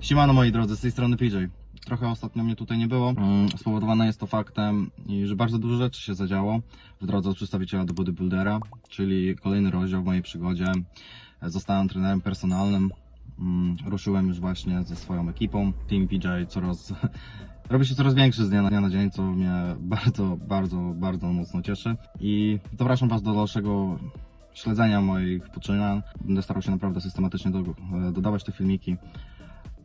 Siemano moi drodzy, z tej strony PJ. Trochę ostatnio mnie tutaj nie było. Mm, Spowodowane jest to faktem, że bardzo dużo rzeczy się zadziało w drodze od przedstawiciela do bodybuildera, czyli kolejny rozdział w mojej przygodzie. Zostałem trenerem personalnym. Mm, Ruszyłem już właśnie ze swoją ekipą. Team PJ coraz robi się coraz większy z dnia na, dnia na dzień, co mnie bardzo, bardzo, bardzo mocno cieszy. I zapraszam Was do dalszego śledzenia moich poczynań. Będę starał się naprawdę systematycznie do, dodawać te filmiki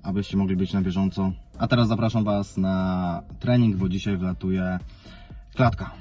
abyście mogli być na bieżąco. A teraz zapraszam Was na trening, bo dzisiaj wlatuje klatka.